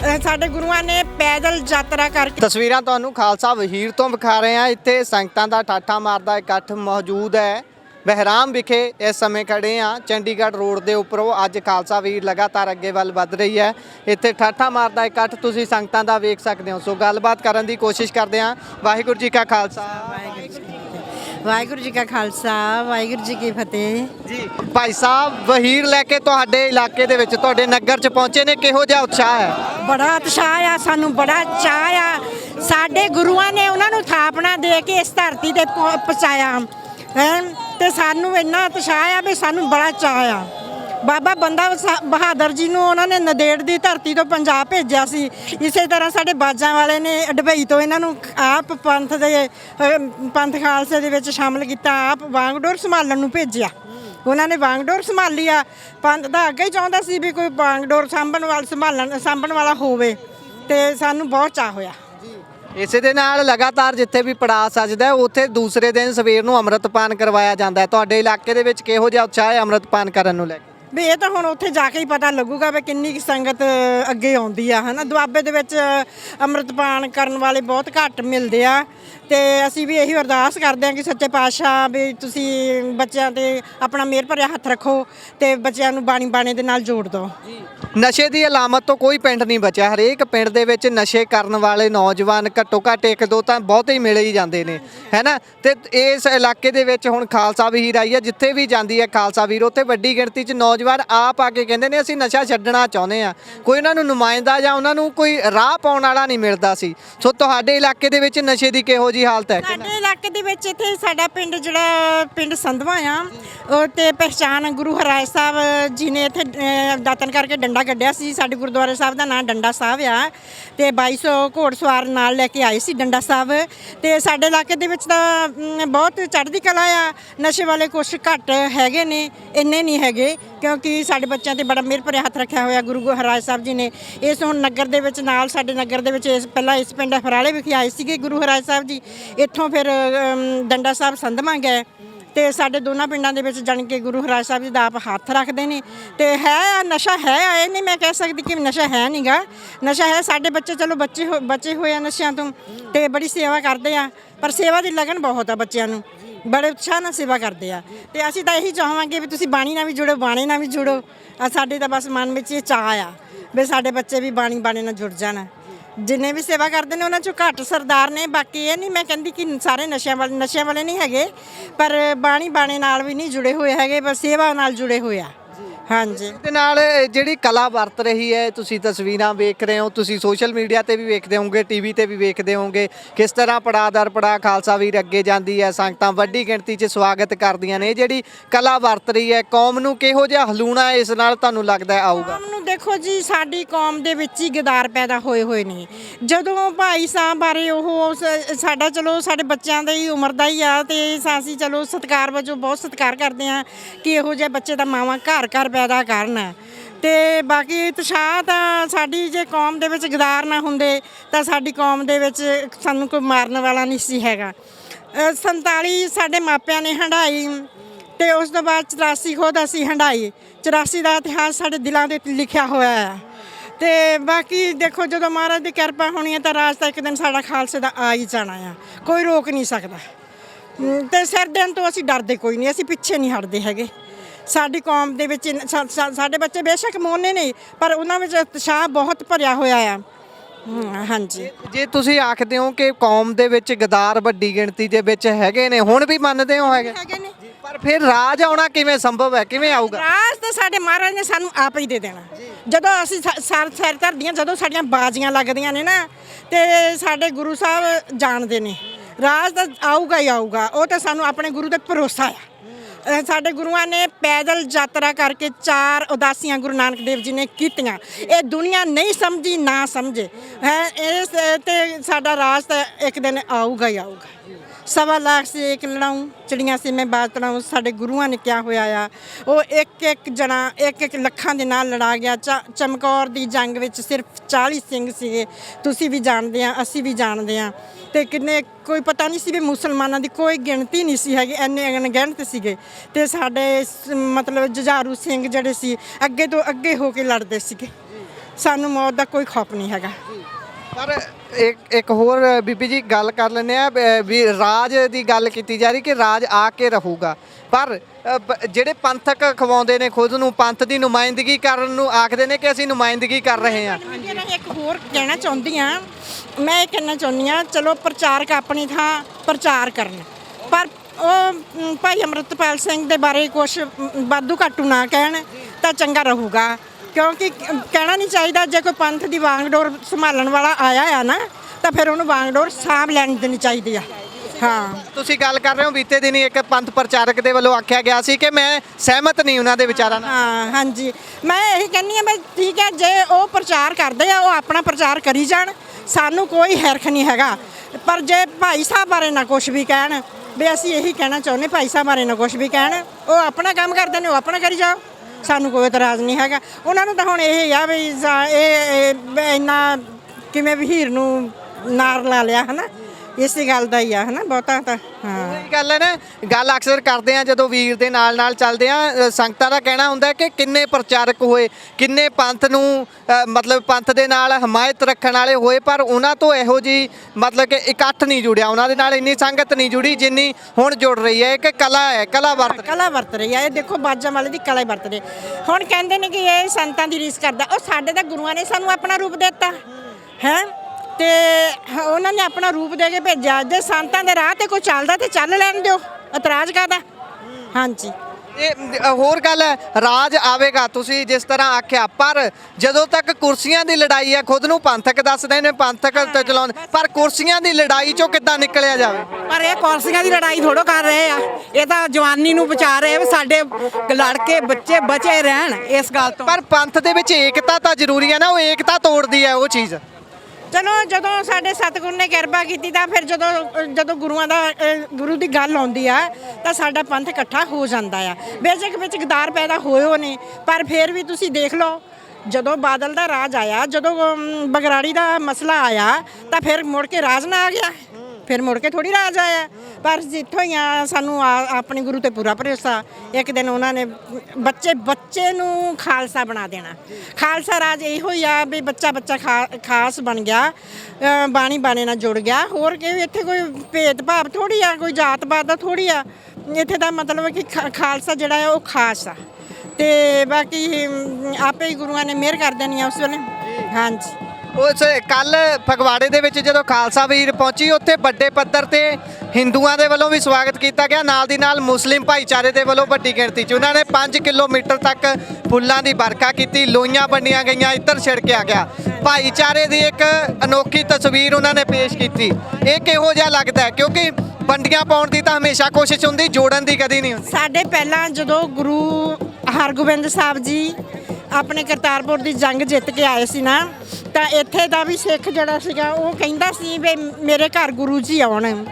ਸਾਡੇ ਗੁਰੂਆਂ ਨੇ ਪੈਦਲ ਯਾਤਰਾ ਕਰਕੇ ਤਸਵੀਰਾਂ ਤੁਹਾਨੂੰ ਖਾਲਸਾ ਵਹੀਰ ਤੋਂ ਵਿਖਾ ਰਹੇ ਹਾਂ। ਇੱਥੇ ਸੰਗਤਾਂ ਦਾ ਠਾਠਾ ਮਾਰਦਾ ਇਕੱਠ ਮੌਜੂਦ ਹੈ। ਬਹਿਰਾਮ ਵਿਖੇ ਇਸ ਸਮੇਂ ਖੜੇ ਹਾਂ। ਚੰਡੀਗੜ੍ਹ ਰੋਡ ਦੇ ਉੱਪਰੋਂ ਅੱਜ ਖਾਲਸਾ ਵੀਰ ਲਗਾਤਾਰ ਅੱਗੇ ਵੱਲ ਵੱਧ ਰਹੀ ਹੈ। ਇੱਥੇ ਠਾਠਾ ਮਾਰਦਾ ਇਕੱਠ ਤੁਸੀਂ ਸੰਗਤਾਂ ਦਾ ਵੇਖ ਸਕਦੇ ਹੋ। ਸੋ ਗੱਲਬਾਤ ਕਰਨ ਦੀ ਕੋਸ਼ਿਸ਼ ਕਰਦੇ ਹਾਂ। ਵਾਹਿਗੁਰੂ ਜੀ ਕਾ ਖਾਲਸਾ। ਵਾਹਿਗੁਰੂ ਜੀ ਕਾ ਖਾਲਸਾ ਵਾਹਿਗੁਰੂ ਜੀ ਕੀ ਫਤਿਹ। ਜੀ ਭਾਈ ਸਾਹਿਬ ਵਹੀਰ ਲੈ ਕੇ ਤੁਹਾਡੇ ਇਲਾਕੇ ਦੇ ਵਿੱਚ ਤੁਹਾਡੇ ਨਗਰ 'ਚ ਪਹੁੰਚੇ ਨੇ ਕਿਹੋ ਜਿਹਾ ਉਤਸ਼ਾਹ ਹੈ? ਬੜਾ ਉਤਸ਼ਾਹ ਆ ਸਾਨੂੰ ਬੜਾ ਚਾਹ ਆ। ਸਾਡੇ ਗੁਰੂਆਂ ਨੇ ਉਹਨਾਂ ਨੂੰ ਥਾਪਣਾ ਦੇ ਕੇ ਇਸ ਧਰਤੀ ਤੇ ਪਹੁੰ- ਪਹੁੰਚਾਇਆ। ਹੈ ਤੇ ਸਾਨੂੰ ਇੰਨਾ ਉਤਸ਼ਾਹ ਆ ਵੀ ਸਾਨੂੰ ਬੜਾ ਚਾਹ ਆ। ਬਾਬਾ ਬੰਦਾ ਵਸਾ- ਬਹਾਦਰ ਜੀ ਨੂੰ ਉਹਨਾਂ ਨੇ ਨਦੇੜ ਦੀ ਧਰਤੀ ਤੋਂ ਪੰਜਾਬ ਭੇਜਿਆ ਸੀ। ਇਸੇ ਤਰ੍ਹਾਂ ਸਾਡੇ ਬਾਜਾਂ ਵਾਲੇ ਨੇ ਡਬਈ ਤੋਂ ਇਹਨਾਂ ਨੂੰ ਆਪ ਪੰਥ ਦੇ ਅਹ, ਪੰਥ ਖਾਲਸੇ ਦੇ ਵਿੱਚ ਸ਼ਾਮਲ ਕੀਤਾ ਆਪ ਵਾਂਗਡੋਰ ਸੰਭਾਲਣ ਨੂੰ ਭੇਜਿਆ। ਉਹਨਾਂ ਨੇ ਵਾਂਗਡੋਰ ਸੰਭਾਲੀ ਆ ਪੰਥ ਦਾ ਅੱਗੇ ਹੀ ਚਾਹੁੰਦਾ ਸੀ ਵੀ ਕੋਈ ਵਾਂਗਡੋਰ ਸਾਂਭਣ ਵਾਲ ਸੰਭਾਲਣ ਸਾਂਭਣ ਵਾਲਾ ਹੋਵੇ ਤੇ ਸਾਨੂੰ ਬਹੁਤ ਚਾਹ ਹੋਇਆ। ਇਸੇ ਦੇ ਨਾਲ ਲਗਾਤਾਰ ਜਿੱਥੇ ਵੀ ਪੜਾਅ ਸੱਜਦਾ ਹੈ, ਉੱਥੇ ਦੂਸਰੇ ਦਿਨ ਸਵੇਰ ਨੂੰ ਅੰਮ੍ਰਿਤਪਾਨ ਕਰਵਾਇਆ ਜਾਂਦਾ ਹੈ। ਤੁਹਾਡੇ ਇਲਾਕੇ ਦੇ ਵਿੱਚ ਕਿਹੋ ਜਿਹਾ ਉਤਸ਼ਾਹ ਹੈ ਅੰਮ੍ਰਿਤਪਾਨ ਕਰਨ ਨੂੰ ਲੈ ਕੇ? ਵੀ ਇਹ ਤਾਂ ਹੁਣ ਉੱਥੇ ਜਾ ਕੇ ਹੀ ਪਤਾ ਲੱਗੂਗਾ ਵੀ ਕਿੰਨੀ ਕੁ ਸੰਗਤ ਅੱਗੇ ਆਉਂਦੀ ਆ, ਹਨਾ? ਦੁਆਬੇ ਦੇ ਵਿੱਚ ਅੰਮ੍ਰਿਤਪਾਨ ਕਰਨ ਵਾਲੇ ਬਹੁਤ ਘੱਟ ਮਿਲਦੇ ਆ ਤੇ ਅਸੀਂ ਵੀ ਇਹੀ ਅਰਦਾਸ ਕਰਦੇ ਹਾਂ ਕਿ ਸੱਚੇ ਪਾਤਸ਼ਾਹ ਵੀ ਤੁਸੀਂ ਬੱਚਿਆਂ ਤੇ ਆਪਣਾ ਮਿਹਰ ਭਰਿਆ ਹੱਥ ਰੱਖੋ ਤੇ ਬੱਚਿਆਂ ਨੂੰ ਬਾਣੀ ਬਾਣੇ ਦੇ ਨਾਲ ਜੋੜ ਦਿਓ। ਨਸ਼ੇ ਦੀ ਅਲਾਮਤ ਤੋਂ ਕੋਈ ਪਿੰਡ ਨਹੀਂ ਬਚਿਆ। ਹਰੇਕ ਪਿੰਡ ਦੇ ਵਿੱਚ ਨਸ਼ੇ ਕਰਨ ਵਾਲੇ ਨੌਜਵਾਨ ਘੱਟੋ ਘੱਟ ਇੱਕ ਦੋ ਤਾਂ ਬਹੁਤੇ ਹੀ ਮਿਲੇ ਹੀ ਜਾਂਦੇ ਨੇ, ਹੈਨਾ? ਤੇ ਇਸ ਇਲਾਕੇ ਦੇ ਵਿੱਚ ਹੁਣ ਖਾਲਸਾ ਵੀਰ ਆਈ ਹੈ ਜਿੱਥੇ ਵੀ ਜਾਂਦੀ ਹੈ ਖਾਲਸਾ ਵੀਰ, ਉੱਥੇ ਵੱਡੀ ਗਿਣਤੀ 'ਚ ਨੌਜਵਾਨ ਆਪ ਆ ਕੇ ਕਹਿੰਦੇ ਨੇ, ਅਸੀਂ ਨਸ਼ਾ ਛੱਡਣਾ ਚਾਹੁੰਦੇ ਆ ਕੋਈ ਉਹਨਾਂ ਨੂੰ ਨੁਮਾਇੰਦਾ ਜਾਂ ਉਹਨਾਂ ਨੂੰ ਕੋਈ ਰਾਹ ਪਾਉਣ ਵਾਲਾ ਨਹੀਂ ਮਿਲਦਾ ਸੀ। ਸੋ ਤੁਹਾਡੇ ਇਲਾਕੇ ਦੇ ਵਿੱਚ ਨਸ਼ੇ ਦੀ ਕਿਹੋ ਜੀ ਹਾਲਤ ਹੈ? ਸਾਡੇ ਇਲਾਕੇ ਦੇ ਵਿੱਚ ਇੱਥੇ ਸਾਡਾ ਪਿੰਡ ਜਿਹੜਾ, ਪਿੰਡ ਸੰਧਵਾ ਆ, ਉਹ ਤੇ ਪਹਿਚਾਨ ਗੁਰੂ ਹਰਾਏ ਸਾਹਿਬ ਜੀ ਨੇ ਇੱਥੇ ਦਾਤਨ ਕਰਕੇ ਡੰਡਾ ਕੱਢਿਆ ਸੀ। ਸਾਡੇ ਗੁਰਦੁਆਰੇ ਸਾਹਿਬ ਦਾ ਨਾਂ ਡੰਡਾ ਸਾਹਿਬ ਆ। ਤੇ 2200 ਘੋੜਸਵਾਰ ਨਾਲ ਲੈ ਕੇ ਆਏ ਸੀ ਡੰਡਾ ਸਾਹਿਬ। ਤੇ ਸਾਡੇ ਇਲਾਕੇ ਦੇ ਵਿੱਚ ਤਾਂ ਬਹੁਤ ਚੜ੍ਹਦੀ ਕਲਾ ਆ। ਨਸ਼ੇ ਵਾਲੇ ਕੁਛ ਘੱਟ ਹੈਗੇ ਨੇ, ਇੰਨੇ ਨਹੀਂ ਹੈਗੇ। ਕਿਉਂਕਿ ਸਾਡੇ ਬੱਚਿਆਂ ਤੇ ਬੜਾ ਮਿਹਰ ਭਰਿਆ ਹੱਥ ਰੱਖਿਆ ਹੋਇਆ ਗੁਰੂ ਹਰਾਜ ਸਾਹਿਬ ਜੀ ਨੇ। ਇਸ ਹੁਣ ਨਗਰ ਦੇ ਵਿੱਚ ਨਾਲ ਸਾਡੇ ਨਗਰ ਦੇ ਵਿੱਚ ਇਸ ਪਹਿਲਾਂ ਇਸ ਪਿੰਡ ਫਰਾਲੇ ਵਿਖੇ ਆਏ ਸੀਗੇ ਗੁਰੂ ਹਰਾਜ ਸਾਹਿਬ ਜੀ। ਇੱਥੋਂ ਫਿਰ ਡੰਡਾ ਸਾਹਿਬ ਸੰਧਮਾ ਗਏ ਤੇ ਸਾਡੇ ਦੋਨਾਂ ਪਿੰਡਾਂ ਦੇ ਵਿੱਚ ਜਾਣੀ ਕਿ ਗੁਰੂ ਹਰਾਜ ਸਾਹਿਬ ਜੀ ਦਾ ਆਪ ਹੱਥ ਰੱਖਦੇ ਨੇ। ਤੇ ਹੈ ਨਸ਼ਾ ਹੈ ਆ, ਇਹ ਨਹੀਂ ਮੈਂ ਕਹਿ ਸਕਦੀ ਕਿ ਨਸ਼ਾ ਹੈ ਨਹੀਂਗਾ ਨਸ਼ਾ ਹੈ ਸਾਡੇ ਬੱਚੇ ਚਲੋ ਬੱਚੇ ਹੋ- ਬਚੇ ਹੋਏ ਆ ਨਸ਼ਿਆਂ ਤੋਂ ਤੇ ਬੜੀ ਸੇਵਾ ਕਰਦੇ ਆ ਪਰ ਸੇਵਾ ਦੀ ਲਗਨ ਬਹੁਤ ਆ ਬੱਚਿਆਂ ਨੂੰ। ਬੜੇ ਉਤਸ਼ਾਹ ਨਾਲ ਸੇਵਾ ਕਰਦੇ ਆ। ਤੇ ਅਸੀਂ ਤਾਂ ਇਹੀ ਚਾਹਾਂਗੇ ਵੀ ਤੁਸੀਂ ਬਾਣੀ ਨਾਲ ਵੀ ਜੁੜੋ, ਬਾਣੀ ਨਾਲ ਵੀ ਜੁੜੋ। ਆ ਸਾਡੇ ਤਾਂ ਬਸ ਮਨ ਵਿੱਚ ਇਹ ਚਾਹ ਆ ਵੀ ਸਾਡੇ ਬੱਚੇ ਵੀ ਬਾਣੀ ਬਾਣੀ ਨਾਲ ਜੁੜ ਜਾਣ। ਜਿੰਨੇ ਵੀ ਸੇਵਾ ਕਰਦੇ ਨੇ ਉਹਨਾਂ ਚੋਂ ਘੱਟ ਸਰਦਾਰ ਨੇ, ਬਾਕੀ ਇਹ ਨਹੀਂ ਮੈਂ ਕਹਿੰਦੀ ਕਿ ਸਾਰੇ ਨਸ਼ਿਆਂ ਵਾਲੇ ਨਸ਼ਿਆਂ ਵਾਲੇ ਨਹੀਂ ਹੈਗੇ, ਪਰ ਬਾਣੀ ਬਾਣੇ ਨਾਲ ਵੀ ਨਹੀਂ ਜੁੜੇ ਹੋਏ ਹੈਗੇ ਬਸ ਸੇਵਾ ਨਾਲ ਜੁੜੇ ਹੋਏ ਆ। ਹਾਂਜੀ। ਦੇ ਨਾਲ ਜਿਹੜੀ ਕਲਾ ਵਰਤ ਰਹੀ ਹੈ ਤੁਸੀਂ ਤਸਵੀਰਾਂ ਵੇਖ ਰਹੇ ਹੋ ਤੁਸੀਂ ਸੋਸ਼ਲ ਮੀਡੀਆ ਤੇ ਵੀ ਵੇਖਦੇ ਹੋਵੋਗੇ ਟੀਵੀ ਤੇ ਵੀ ਵੇਖਦੇ ਹੋਵੋਗੇ ਕਿਸ ਤਰ੍ਹਾਂ ਪੜਾਅ ਦਰ ਪੜਾਅ ਖਾਲਸਾ ਵੀਰ ਅੱਗੇ ਜਾਂਦੀ ਹੈ ਸੰਗਤਾਂ ਵੱਡੀ ਗਿਣਤੀ 'ਚ ਸਵਾਗਤ ਕਰਦੀਆਂ ਨੇ। ਇਹ ਜਿਹੜੀ ਕਲਾ ਵਰਤ ਰਹੀ ਹੈ ਕੌਮ ਨੂੰ ਕਿਹੋ ਜਿਹਾ ਹਲੂਣਾ ਇਸ ਨਾਲ ਤੁਹਾਨੂੰ ਲੱਗਦਾ ਆਊਗਾ? ਦੇਖੋ ਜੀ ਸਾਡੀ ਕੌਮ ਦੇ ਵਿੱਚ ਹੀ ਗਦਾਰ ਪੈਦਾ ਹੋਏ ਹੋਏ ਨੇ। ਜਦੋਂ ਭਾਈ ਸਾਹਿਬ ਬਾਰੇ ਉਹ ਸ- ਸਾਡਾ ਚਲੋ ਸਾਡੇ ਬੱਚਿਆਂ ਦੀ ਹੀ ਉਮਰ ਦਾ ਹੀ ਆ ਤੇ ਅਸੀਂ ਚਲੋ ਸਤਿਕਾਰ ਵਜੋਂ ਬਹੁਤ ਸਤਿਕਾਰ ਕਰਦੇ ਆ ਕਿ ਇਹੋ ਜਿਹੇ ਬੱਚੇ ਦਾ ਮਾਵਾਂ ਘਰ ਘਰ ਪੈਦਾ ਕਰਨ। ਤੇ ਬਾਕੀ ਉਤਸ਼ਾਹ ਤਾਂ ਸਾਡੀ ਜੇ ਕੌਮ ਦੇ ਵਿੱਚ ਗਦਾਰ ਨਾ ਹੁੰਦੇ ਤਾਂ ਸਾਡੀ ਕੌਮ ਦੇ ਵਿੱਚ ਸਾਨੂੰ ਕੋਈ ਮਾਰਨ ਵਾਲਾ ਨਹੀਂ ਸੀ ਹੈਗਾ। ਅ, 47 ਸਾਡੇ ਮਾਪਿਆਂ ਨੇ ਹੰਡਾਈ ਤੇ ਉਸ ਤੋਂ ਬਾਅਦ 84 ਖੁਦ ਅਸੀਂ ਹੰਡਾਈ 84 ਦਾ ਇਤਿਹਾਸ ਸਾਡੇ ਦਿਲਾਂ ਦੇ ਲਿਖਿਆ ਹੋਇਆ ਹੈ। ਤੇ ਬਾਕੀ ਦੇਖੋ ਜਦੋਂ ਮਹਾਰਾਜ ਦੀ ਕਿਰਪਾ ਹੋਣੀ ਹੈ ਤਾਂ ਰਾਜ ਤਾਂ ਇੱਕ ਦਿਨ ਸਾਡਾ ਖਾਲਸੇ ਦਾ ਆ ਹੀ ਜਾਣਾ ਆ। ਕੋਈ ਰੋਕ ਨਹੀਂ ਸਕਦਾ। ਤੇ ਸਿਰ ਦੇਣ ਤੋਂ ਅਸੀਂ ਡਰਦੇ ਕੋਈ ਨਹੀਂ ਅਸੀਂ ਪਿੱਛੇ ਨਹੀਂ ਹਟਦੇ ਹੈਗੇ। ਸਾਡੀ ਕੌਮ ਦੇ ਵਿੱਚ ਸਾਡੇ ਬੱਚੇ ਬੇਸ਼ੱਕ ਮੋਨੇ ਨੇ ਪਰ ਉਹਨਾਂ ਵਿੱਚ ਉਤਸ਼ਾਹ ਬਹੁਤ ਭਰਿਆ ਹੋਇਆ ਆ। ਹਾਂਜੀ। ਜੇ ਤੁਸੀਂ ਆਖਦੇ ਹੋ ਕਿ ਕੌਮ ਦੇ ਵਿੱਚ ਗਦਾਰ ਵੱਡੀ ਗਿਣਤੀ ਦੇ ਵਿੱਚ ਹੈਗੇ ਨੇ ਹੁਣ ਵੀ ਮੰਨਦੇ ਹੋ ਹੈਗੇ? ਪਰ ਫਿਰ ਰਾਜ ਆਉਣਾ ਕਿਵੇਂ ਸੰਭਵ ਹੈ? ਕਿਵੇਂ ਆਊਗਾ? ਰਾਜ ਤਾਂ ਸਾਡੇ ਮਹਾਰਾਜ ਨੇ ਸਾਨੂੰ ਆਪ ਹੀ ਦੇ ਦੇਣਾ। ਜਦੋਂ ਅਸੀਂ ਸਰ ਸਿਰ ਧਰਦੀਆਂ ਜਦੋਂ ਸਾਡੀਆਂ ਬਾਜ਼ੀਆਂ ਲੱਗਦੀਆਂ ਨੇ ਨਾ ਤੇ ਸਾਡੇ ਗੁਰੂ ਸਾਹਿਬ ਜਾਣਦੇ ਨੇ। ਰਾਜ ਤਾਂ ਆਊਗਾ ਹੀ ਆਊਗਾ। ਉਹ ਤਾਂ ਸਾਨੂੰ ਆਪਣੇ ਗੁਰੂ ਤੇ ਭਰੋਸਾ ਆ। ਅਹ ਸਾਡੇ ਗੁਰੂਆਂ ਨੇ ਪੈਦਲ ਯਾਤਰਾ ਕਰਕੇ ਚਾਰ ਉਦਾਸੀਆਂ ਗੁਰੂ ਨਾਨਕ ਦੇਵ ਜੀ ਨੇ ਕੀਤੀਆਂ। ਇਹ ਦੁਨੀਆ ਨਹੀਂ ਸਮਝੀ ਨਾ ਸਮਝੇ। ਹੈ ਇਸ ਤੇ ਸਾਡਾ ਰਾਜ ਤਾਂ ਇੱਕ ਦਿਨ ਆਊਗਾ ਹੀ ਆਊਗਾ। ਸਵਾ ਲੱਖ ਸੇ ਇੱਕ ਲੜਾਉਂ ਚਿੜੀਆਂ ਸੇ ਮੈਂ ਬਾਤ ਲੜਾਉਂ ਸਾਡੇ ਗੁਰੂਆਂ ਨੇ ਕਿਹਾ ਹੋਇਆ ਆ। ਉਹ ਇੱਕ ਇੱਕ ਜਣਾ, ਇੱਕ ਇੱਕ ਲੱਖਾਂ ਦੇ ਨਾਲ ਲੜਾ ਗਿਆ। ਚ- ਚਮਕੌਰ ਦੀ ਜੰਗ ਵਿੱਚ ਸਿਰਫ 40 ਸਿੰਘ ਸੀਗੇ। ਤੁਸੀਂ ਵੀ ਜਾਣਦੇ ਆ, ਅਸੀਂ ਵੀ ਜਾਣਦੇ ਆ। ਤੇ ਕਿੰਨੇ, ਕੋਈ ਪਤਾ ਨਹੀਂ ਸੀ ਵੀ ਮੁਸਲਮਾਨਾਂ ਦੀ ਕੋਈ ਗਿਣਤੀ ਨਹੀਂ ਸੀ ਹੈਗੀ, ਇੰਨੇ ਅਣਗਿਣਤ ਸੀਗੇ। ਤੇ ਸਾਡੇ ਸ- ਮਤਲਬ ਜੁਝਾਰੂ ਸਿੰਘ ਜਿਹੜੇ ਸੀ, ਅੱਗੇ ਤੋਂ ਅੱਗੇ ਹੋ ਕੇ ਲੜਦੇ ਸੀਗੇ। ਸਾਨੂੰ ਮੌਤ ਦਾ ਕੋਈ ਖੌਫ ਨਹੀਂ ਹੈਗਾ। ਪਰ ਇੱਕ ਇੱਕ ਹੋਰ ਬੀਬੀ ਜੀ ਗੱਲ ਕਰ ਲੈਂਦੇ ਆ ਵੀ ਰਾਜ ਦੀ ਗੱਲ ਕੀਤੀ ਜਾ ਰਹੀ ਕਿ ਰਾਜ ਆ ਕੇ ਰਹੂਗਾ। ਪਰ ਜਿਹੜੇ ਪੰਥਕ ਖਵਾਉਂਦੇ ਨੇ ਖੁਦ ਨੂੰ, ਪੰਥ ਦੀ ਨੁਮਾਇੰਦਗੀ ਕਰਨ ਨੂੰ ਆਖਦੇ ਨੇ ਕਿ ਅਸੀਂ ਨੁਮਾਇੰਦਗੀ ਕਰ ਰਹੇ ਹਾਂ। ਮੀਡੀਆ ਰਾਹੀਂ ਇੱਕ ਹੋਰ ਕਹਿਣਾ ਚਾਹੁੰਦੀ ਆ ਮੈਂ ਇਹ ਕਹਿਣਾ ਚਾਹੁੰਦੀ ਆ ਚਲੋ ਪ੍ਰਚਾਰਕ ਆਪਣੀ ਥਾਂ ਪ੍ਰਚਾਰ ਕਰਨ। ਪਰ ਉਹ ਭਾਈ ਅਮਰਤਪਾਲ ਸਿੰਘ ਦੇ ਬਾਰੇ ਕੁਝ ਵਾਧੂ ਘਾਟੂ ਨਾ ਕਹਿਣ, ਤਾਂ ਚੰਗਾ ਰਹੂਗਾ। ਕਿਉਂਕਿ ਕਹਿਣਾ ਨਹੀਂ ਚਾਹੀਦਾ ਜੇ ਕੋਈ ਪੰਥ ਦੀ ਵਾਂਗਡੋਰ ਸੰਭਾਲਣ ਵਾਲਾ ਆਇਆ ਆ ਨਾ ਤਾਂ ਫਿਰ ਉਹਨੂੰ ਵਾਂਗਡੋਰ ਸਾਂਭ ਲੈਣ ਦੇਣੀ ਚਾਹੀਦੀ ਆ। ਹਾਂ। ਤੁਸੀਂ ਗੱਲ ਕਰ ਰਹੇ ਹੋ ਬੀਤੇ ਦਿਨੀ ਇੱਕ ਪੰਥ ਪ੍ਰਚਾਰਕ ਦੇ ਵੱਲੋਂ ਆਖਿਆ ਗਿਆ ਸੀ ਕਿ ਮੈਂ ਸਹਿਮਤ ਨਹੀਂ ਉਹਨਾਂ ਦੇ ਵਿਚਾਰਾਂ ਨਾਲ। ਹਾਂ ਹਾਂਜੀ। ਮੈਂ ਇਹੀ ਕਹਿੰਨੀ ਆ ਮੈਂ ਠੀਕ ਹੈ ਜੇ ਉਹ ਪ੍ਰਚਾਰ ਕਰਦੇ ਆ ਉਹ ਆਪਣਾ ਪ੍ਰਚਾਰ ਕਰੀ ਜਾਣ ਸਾਨੂੰ ਕੋਈ ਹਿਰਖ ਨਹੀਂ ਹੈਗਾ। ਪਰ ਜੇ ਭਾਈ ਸਾਹਿਬ ਬਾਰੇ ਨਾ ਕੁਝ ਵੀ ਕਹਿਣ ਵੀ ਅਸੀਂ ਇਹੀ ਕਹਿਣਾ ਚਾਹੁੰਦੇ ਭਾਈ ਸਾਹਿਬ ਬਾਰੇ ਨਾ ਕੁਝ ਵੀ ਕਹਿਣ ਉਹ ਆਪਣਾ ਕੰਮ ਕਰਦੇ ਨੇ ਉਹ ਆਪਣਾ ਕਰੀ ਜਾਓ। ਸਾਨੂੰ ਕੋਈ ਇਤਰਾਜ਼ ਨਹੀਂ ਹੈਗਾ। ਉਹਨਾਂ ਨੂੰ ਤਾਂ ਹੁਣ ਇਹ ਆ ਵੀ ਜਾ- ਇਹ ਇੰਨਾ ਕਿਵੇਂ ਵਹੀਰ ਨੂੰ ਨਾਰ ਲਾ ਲਿਆ, ਹਨਾ? ਇਸੇ ਗੱਲ ਦਾ ਹੀ ਆ ਹਨਾ? ਬਹੁਤਾ ਤਾਂ ਹਾਂ। ਇਹ ਗੱਲ ਹੈ ਨਾ ਗੱਲ ਅਕਸਰ ਕਰਦੇ ਆ ਜਦੋਂ ਵੀਰ ਦੇ ਨਾਲ ਨਾਲ ਚੱਲਦੇ ਆ ਅ, ਸੰਗਤਾਂ ਦਾ ਕਹਿਣਾ ਹੁੰਦਾ ਹੈ ਕਿ ਕਿੰਨੇ ਪ੍ਰਚਾਰਕ ਹੋਏ ਕਿੰਨੇ ਪੰਥ ਨੂੰ ਅ, ਮਤਲਬ ਪੰਥ ਦੇ ਨਾਲ ਹਮਾਇਤ ਰੱਖਣ ਵਾਲੇ ਹੋਏ ਪਰ ਉਹਨਾਂ ਤੋਂ ਇਹੋ ਜੀ ਮਤਲਬ ਕਿ ਇਕੱਠ ਨਹੀਂ ਜੁੜਿਆ। ਉਹਨਾਂ ਦੇ ਨਾਲ ਇੰਨੀ ਸੰਗਤ ਨਹੀਂ ਜੁੜੀ ਜਿੰਨੀ ਹੁਣ ਜੁੜ ਰਹੀ ਹੈ। ਇੱਕ ਕਲਾ ਹੈ ਕਲਾ ਵਰਤ ਕਲਾ ਵਰਤ ਰਹੀ ਆ ਇਹ ਦੇਖੋ ਬਾਜਾਂ ਵਾਲੇ ਦੀ ਕਲਾ ਹੀ ਵਰਤ ਰਹੇ। ਹੁਣ ਕਹਿੰਦੇ ਨੇ ਕਿ ਇਹ ਸੰਤਾਂ ਦੀ ਰੀਸ ਕਰਦਾ। ਉਹ ਸਾਡੇ ਤਾਂ ਗੁਰੂਆਂ ਨੇ ਸਾਨੂੰ ਆਪਣਾ ਰੂਪ ਦਿੱਤਾ। ਹੈ? ਤੇ ਉਹਨਾਂ ਨੇ ਆਪਣਾ ਰੂਪ ਦੇ ਕੇ ਭੇਜਿਆ ਜੇ ਸੰਤਾਂ ਦੇ ਰਾਹ ਤੇ ਕੋਈ ਚੱਲਦਾ ਤੇ ਚੱਲ ਲੈਣ ਦਿਓ ਇਤਰਾਜ਼ ਕਾਹਦਾ? ਹਾਂਜੀ। ਇਹ ਹੋਰ ਗੱਲ ਹੈ ਰਾਜ ਆਵੇਗਾ ਤੁਸੀਂ ਜਿਸ ਤਰ੍ਹਾਂ ਆਖਿਆ ਪਰ ਜਦੋਂ ਤੱਕ ਕੁਰਸੀਆਂ ਦੀ ਲੜਾਈ ਹੈ ਖੁਦ ਨੂੰ ਪੰਥਕ ਦੱਸਦੇ ਨੇ ਪੰਥਕ ਤੇ ਚਲਾਉਂਦੇ ਪਰ ਕੁਰਸੀਆਂ ਦੀ ਲੜਾਈ ਚੋਂ ਕਿੱਦਾਂ ਨਿਕਲਿਆ ਜਾਵੇ? ਪਰ ਇਹ ਕੁਰਸੀਆਂ ਦੀ ਲੜਾਈ ਥੋੜੋ ਕਰ ਰਹੇ ਆ ਇਹ ਤਾਂ ਜਵਾਨੀ ਨੂੰ ਬਚਾ ਰਹੇ ਆ ਸਾਡੇ ਲੜਕੇ ਬੱਚੇ ਬਚੇ ਰਹਿਣ ਇਸ ਗੱਲ ਤੋਂ। ਪਰ ਪੰਥ ਦੇ ਵਿੱਚ ਏਕਤਾ ਤਾਂ ਜ਼ਰੂਰੀ ਹੈ ਨਾ ਉਹ ਏਕਤਾ ਤੋੜਦੀ ਹੈ ਉਹ ਚੀਜ਼। ਚਲੋ ਜਦੋਂ ਸਾਡੇ ਸਤਿਗੁਰ ਨੇ ਕਿਰਪਾ ਕੀਤੀ ਤਾਂ ਫਿਰ ਜਦੋਂ ਜਦੋਂ ਗੁਰੂਆਂ ਦਾ ਗੁਰੂ ਦੀ ਗੱਲ ਆਉਂਦੀ ਆ, ਤਾਂ ਸਾਡਾ ਪੰਥ ਇਕੱਠਾ ਹੋ ਜਾਂਦਾ ਆ। ਬੇਸ਼ੱਕ ਵਿੱਚ ਗਦਾਰ ਪੈਦਾ ਹੋਏ ਹੋ ਨੇ ਪਰ ਫਿਰ ਵੀ ਤੁਸੀਂ ਦੇਖ ਲਓ, ਜਦੋਂ ਬਾਦਲ ਦਾ ਰਾਜ ਆਇਆ, ਜਦੋਂ ਬਗਰਾੜੀ ਦਾ ਮਸਲਾ ਆਇਆ, ਤਾਂ ਫਿਰ ਮੁੜ ਕੇ ਰਾਜ ਨਾ ਆ ਗਿਆ। ਫਿਰ ਮੁੜ ਕੇ ਥੋੜੀ ਰਾਜ ਆਇਆ। ਪਰ ਜਿੱਥੋਂ ਹੀ ਆ ਸਾਨੂੰ ਆ- ਆਪਣੇ ਗੁਰੂ ਤੇ ਪੂਰਾ ਭਰੋਸਾ। ਇੱਕ ਦਿਨ ਉਹਨਾਂ ਨੇ ਬੱਚੇ ਬੱਚੇ ਨੂੰ ਖਾਲਸਾ ਬਣਾ ਦੇਣਾ। ਖਾਲਸਾ ਰਾਜ ਇਹੋ ਹੀ ਆ ਵੀ ਬੱਚਾ ਬੱਚਾ ਖਾ- ਖਾਸ ਬਣ ਗਿਆ ਅ, ਬਾਣੀ ਬਾਣੇ ਨਾਲ ਜੁੜ ਗਿਆ। ਹੋਰ ਕਿ ਇੱਥੇ ਕੋਈ ਭੇਦਭਾਵ ਥੋੜੀ ਆ ਕੋਈ ਜਾਤ ਪਾਤ ਦਾ ਥੋੜੀ ਆ। ਇੱਥੇ ਦਾ ਮਤਲਬ ਕਿ ਖਾ- ਖਾਲਸਾ ਜਿਹੜਾ ਹੈ ਉਹ ਖਾਸ ਆ। ਤੇ ਬਾਕੀ ਅਮ, ਆਪੇ ਹੀ ਗੁਰੂਆਂ ਨੇ ਮਿਹਰ ਕਰ ਦੇਣੀ ਆ ਉਸ ਵੇਲੇ। ਹਾਂਜੀ। ਉਸ ਕੱਲ ਫਗਵਾੜੇ ਦੇ ਵਿੱਚ ਜਦੋਂ ਖਾਲਸਾ ਵੀਰ ਪਹੁੰਚੀ, ਉੱਥੇ ਵੱਡੇ ਪੱਧਰ ਤੇ ਹਿੰਦੂਆਂ ਦੇ ਵੱਲੋਂ ਵੀ ਸਵਾਗਤ ਕੀਤਾ ਗਿਆ। ਨਾਲ ਦੀ ਨਾਲ ਮੁਸਲਿਮ ਭਾਈਚਾਰੇ ਦੇ ਵੱਲੋਂ ਵੱਡੀ ਗਿਣਤੀ 'ਚ। ਉਹਨਾਂ ਨੇ 5 ਕਿਲੋਮੀਟਰ ਤੱਕ ਫੁੱਲਾਂ ਦੀ ਵਰਖਾ ਕੀਤੀ ਲੋਈਆਂ ਵੰਡੀਆਂ ਗਈਆਂ, ਇੱਧਰ ਛਿੜਕਿਆ ਗਿਆ। ਭਾਈਚਾਰੇ ਦੀ ਇੱਕ ਅਨੋਖੀ ਤਸਵੀਰ ਉਹਨਾਂ ਨੇ ਪੇਸ਼ ਕੀਤੀ। ਇਹ ਕਿਹੋ ਜਿਹਾ ਲੱਗਦਾ ਕਿਉਂਕਿ ਵੰਡੀਆਂ ਪਾਉਣ ਦੀ ਤਾਂ ਹਮੇਸ਼ਾ ਕੋਸ਼ਿਸ਼ ਹੁੰਦੀ, ਜੋੜਨ ਦੀ ਕਦੀ ਨਹੀਂ ਹੁੰਦੀ। ਸਾਡੇ ਪਹਿਲਾਂ ਜਦੋਂ ਗੁਰੂ ਹਰਗੋਬਿੰਦ ਸਾਹਿਬ ਜੀ ਆਪਣੇ ਕਰਤਾਰਪੁਰ ਦੀ ਜੰਗ ਜਿੱਤ ਕੇ ਆਏ ਸੀ ਨਾ ਤਾਂ ਇੱਥੇ ਦਾ ਵੀ ਸਿੱਖ ਜਿਹੜਾ ਸੀਗਾ, ਉਹ ਕਹਿੰਦਾ ਸੀ ਵੀ ਮੇਰੇ ਘਰ ਗੁਰੂ ਜੀ ਆਉਣ।